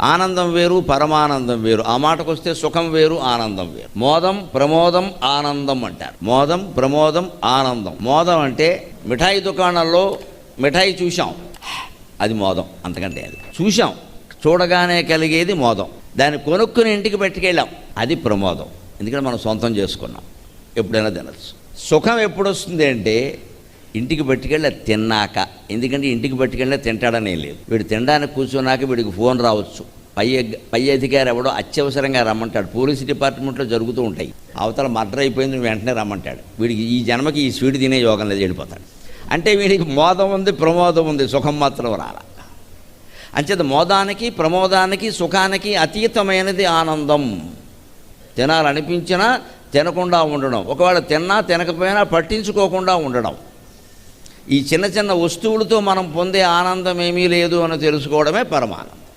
ఆనందం వేరు పరమానందం వేరు. ఆ మాటకు వస్తే సుఖం వేరు ఆనందం వేరు. మోదం ప్రమోదం ఆనందం అంటారు. మోదం ప్రమోదం ఆనందం. మోదం అంటే మిఠాయి దుకాణంలో మిఠాయి చూశాం. అది మోదం అంతకంటే అది. చూశాం. చూడగానే కలిగేది మోదం. దాన్ని కొనుక్కుని ఇంటికి పెట్టుకెళ్ళాం. అది ప్రమోదం. ఎందుకంటే మనం సొంతం చేసుకున్నాం. ఎప్పుడైనా తినచ్చు. సుఖం ఎప్పుడు వస్తుంది అంటే ఇంటికి పట్టుకెళ్ళి తిన్నాక ఎందుకంటే ఇంటికి పట్టుకెళ్ళి తింటాడనే లేదు. వీడు తినడానికి కూర్చున్నాక వీడికి ఫోన్ రావచ్చు. పై పై అధికారి ఎవడో అత్యవసరంగా రమ్మంటాడు. పోలీస్ డిపార్ట్మెంట్లో జరుగుతూ ఉంటాయి. అవతల మర్డర్ అయిపోయింది వెంటనే రమ్మంటాడు. వీడికి ఈ జన్మకి ఈ స్వీట్ తినే యోగం లేదు వెళ్ళిపోతాడు. అంటే వీడికి మోదం ఉంది ప్రమోదం ఉంది సుఖం మాత్రం రాల. అంచేత మోదానికి ప్రమోదానికి సుఖానికి అతీతమైనది ఆనందం. తినాలనిపించినా తినకుండా ఉండడం. ఒకవేళ తిన్నా తినకపోయినా పట్టించుకోకుండా ఉండడం. ఈ చిన్న చిన్న వస్తువులతో మనం పొందే ఆనందం ఏమీ లేదు అని తెలుసుకోవడమే పరమానందం.